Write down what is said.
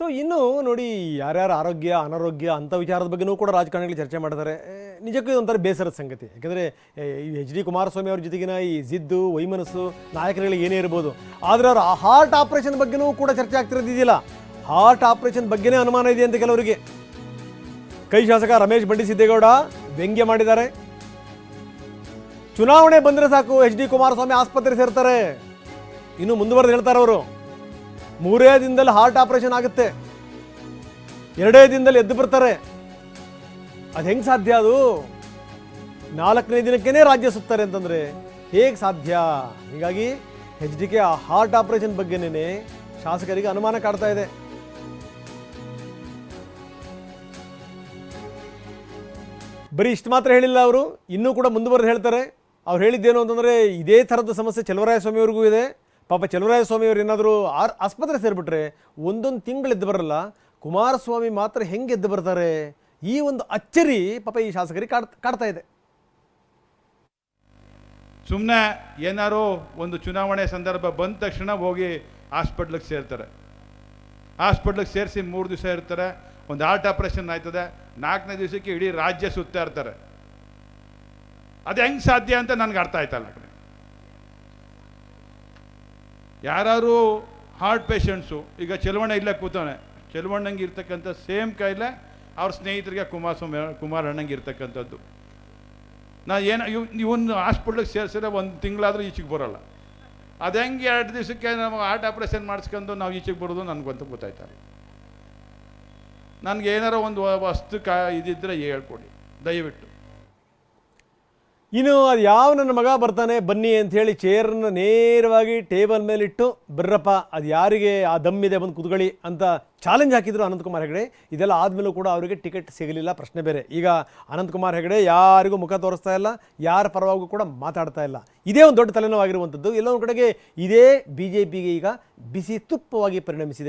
So ಇನ್ನು ನೋಡಿ ಯಾರ್ಯಾರ ಆರೋಗ್ಯ, ಅನಾರೋಗ್ಯ ಅಂಥ ವಿಚಾರದ ಬಗ್ಗೆನೂ ಕೂಡ ರಾಜಕಾರಣಿಗಳು ಚರ್ಚೆ ಮಾಡಿದ್ದಾರೆ ನಿಜಕ್ಕೂ ಒಂಥರ ಬೇಸರದ ಸಂಗತಿ. ಯಾಕಂದರೆ ಎಚ್ ಡಿ ಕುಮಾರಸ್ವಾಮಿ ಅವ್ರ ಜೊತೆಗಿನ ಈ ಜಿದ್ದು, ವೈಮನಸ್ಸು, ನಾಯಕರುಗಳಿಗೆ ಏನೇ ಇರ್ಬೋದು, ಆದರೆ ಆ ಹಾರ್ಟ್ ಆಪರೇಷನ್ ಬಗ್ಗೆನೂ ಕೂಡ ಚರ್ಚೆ ಆಗ್ತಿರೋದಿದೆಯಲ್ಲ? ಹಾರ್ಟ್ ಆಪರೇಷನ್ ಬಗ್ಗೆನೇ ಅನುಮಾನ ಇದೆ ಅಂತ ಕೆಲವರಿಗೆ. ಕೈ ಶಾಸಕ ರಮೇಶ್ ಬಂಡಿ ಸಿದ್ದೇಗೌಡ ವ್ಯಂಗ್ಯ ಮಾಡಿದ್ದಾರೆ. ಚುನಾವಣೆ ಬಂದರೆ ಸಾಕು, ಎಚ್ ಡಿ ಕುಮಾರಸ್ವಾಮಿ ಆಸ್ಪತ್ರೆ ಸೇರ್ತಾರೆ. ಇನ್ನು ಮುಂದುವರೆದು ಹೇಳ್ತಾರೆ ಅವರು. ಮೂರೇ ದಿನದಲ್ಲಿ ಹಾರ್ಟ್ ಆಪರೇಷನ್ ಆಗುತ್ತೆ. ಎರಡೇ ದಿನದಲ್ಲಿ ಎದ್ದು ಬರ್ತಾರೆ. ಅದು ಹೆಂಗೆ ಸಾಧ್ಯ ಅದು? ನಾಲ್ಕನೇ ದಿನಕ್ಕೇನೆ ರಾಜ್ಯ ಸುತ್ತಾರೆ ಅಂತಂದ್ರೆ ಹೇಗೆ ಸಾಧ್ಯ? ಹೀಗಾಗಿ ಎಚ್ ಡಿ ಕೆ ಆ ಹಾರ್ಟ್ ಆಪರೇಷನ್ ಬಗ್ಗೆನೇ ಶಾಸಕರಿಗೆ ಅನುಮಾನ ಕಾಡ್ತಾ ಇದೆ. ಬರೀ ಇಷ್ಟು ಮಾತ್ರ ಹೇಳಿಲ್ಲ ಅವರು, ಇನ್ನೂ ಕೂಡ ಮುಂದುವರೆದು ಹೇಳ್ತಾರೆ. ಅವ್ರು ಹೇಳಿದ್ದೇನು ಅಂತಂದರೆ ಇದೇ ಥರದ ಸಮಸ್ಯೆ ಚಲುವರಾಯ ಸ್ವಾಮಿಯವ್ರಿಗೂ ಇದೆ. ಪಾಪ ಚಲುವರಾಯ ಸ್ವಾಮಿಯವ್ರು ಏನಾದರೂ ಆರ್ ಆಸ್ಪತ್ರೆ ಸೇರಿಬಿಟ್ರೆ ಒಂದೊಂದು ತಿಂಗಳು ಎದ್ದು ಬರಲ್ಲ. ಕುಮಾರಸ್ವಾಮಿ ಮಾತ್ರ ಹೆಂಗೆ ಎದ್ದು ಬರ್ತಾರೆ? ಈ ಒಂದು ಅಚ್ಚರಿ ಪಾಪ ಈ ಶಾಸಕರಿಗೆ ಕಾಡ್ ಕಾಡ್ತಾ ಇದೆ. ಸುಮ್ಮನೆ ಏನಾರು ಒಂದು ಚುನಾವಣೆ ಸಂದರ್ಭ ಬಂದ ತಕ್ಷಣ ಹೋಗಿ ಹಾಸ್ಪಿಟ್ಲಿಗೆ ಸೇರ್ತಾರೆ. ಹಾಸ್ಪಿಟ್ಲಿಗೆ ಸೇರಿಸಿ ಮೂರು ದಿವಸ ಇರ್ತಾರೆ. ಒಂದು ಹಾರ್ಟ್ ಆಪ್ರೇಷನ್ ಆಯ್ತದೆ. ನಾಲ್ಕನೇ ದಿವಸಕ್ಕೆ ಇಡೀ ರಾಜ್ಯ ಸುತ್ತಾ ಇರ್ತಾರೆ. ಅದು ಹೆಂಗೆ ಸಾಧ್ಯ ಅಂತ ನನಗೆ ಅರ್ಥ ಆಯ್ತಲ್ಲ ಆ ಕಡೆ ಯಾರು ಹಾರ್ಟ್ ಪೇಷಂಟ್ಸು ಈಗ ಚೆಲುವಣ್ಣ ಇಲ್ಲೇ ಕೂತಾನೆ. ಚೆಲುವಣ್ಣಂಗೆ ಇರ್ತಕ್ಕಂಥ ಸೇಮ್ ಕಾಯಿಲೆ ಅವ್ರ ಸ್ನೇಹಿತರಿಗೆ ಕುಮಾರ್ ಕುಮಾರ್ ಅಣ್ಣಂಗೆ ಇರ್ತಕ್ಕಂಥದ್ದು. ನಾ ಏನು, ಇವ್, ಇವನು ಹಾಸ್ಪಿಟ್ಲಿಗೆ ಸೇರಿಸಿದ್ರೆ ಒಂದು ತಿಂಗಳಾದರೂ ಈಚೆಗೆ ಬರೋಲ್ಲ. ಅದು ಹೆಂಗೆ ಎರಡು ದಿವಸಕ್ಕೆ ನಾವು ಹಾರ್ಟ್ ಆಪ್ರೇಷನ್ ಮಾಡಿಸ್ಕೊಂಡು ನಾವು ಈಚೆಗೆ ಬರೋದು ನನಗಂತೂ ಗೊತ್ತಾಯ್ತಾರೆ ನನಗೆ ಏನಾರ ಒಂದು ವಸ್ತು ಕಾ ಇದಿದ್ದರೆ ಹೇಳ್ಕೊಡಿ. ದಯವಿಟ್ಟು. ಇನ್ನು ಅದು ಯಾವ ನನ್ನ ಮಗ ಬರ್ತಾನೆ, ಬನ್ನಿ ಅಂತ ಹೇಳಿ ಚೇರನ್ನು ನೇರವಾಗಿ ಟೇಬಲ್ ಮೇಲಿಟ್ಟು, ಬರ್ರಪ್ಪ, ಅದು ಯಾರಿಗೆ ಆ ದಮ್ಮಿದೆ ಬಂದು ಕುತ್ಕೊಳ್ಳಿ ಅಂತ ಚಾಲೆಂಜ್ ಹಾಕಿದ್ರು ಅನಂತಕುಮಾರ್ ಹೆಗಡೆ. ಇದೆಲ್ಲ ಆದಮೇಲೂ ಕೂಡ ಅವರಿಗೆ ಟಿಕೆಟ್ ಸಿಗಲಿಲ್ಲ, ಪ್ರಶ್ನೆ ಬೇರೆ. ಈಗ ಅನಂತಕುಮಾರ್ ಹೆಗಡೆ ಯಾರಿಗೂ ಮುಖ ತೋರಿಸ್ತಾ ಇಲ್ಲ, ಯಾರ ಪರವಾಗೂ ಕೂಡ ಮಾತಾಡ್ತಾ ಇಲ್ಲ. ಇದೇ ಒಂದು ದೊಡ್ಡ ತಲೆನೋವಾಗಿರುವಂಥದ್ದು. ಎಲ್ಲೊಂದು ಕಡೆಗೆ ಇದೇ ಬಿ ಜೆ ಪಿಗೆ ಈಗ ಬಿಸಿ ತುಪ್ಪವಾಗಿ ಪರಿಣಮಿಸಿದೆ.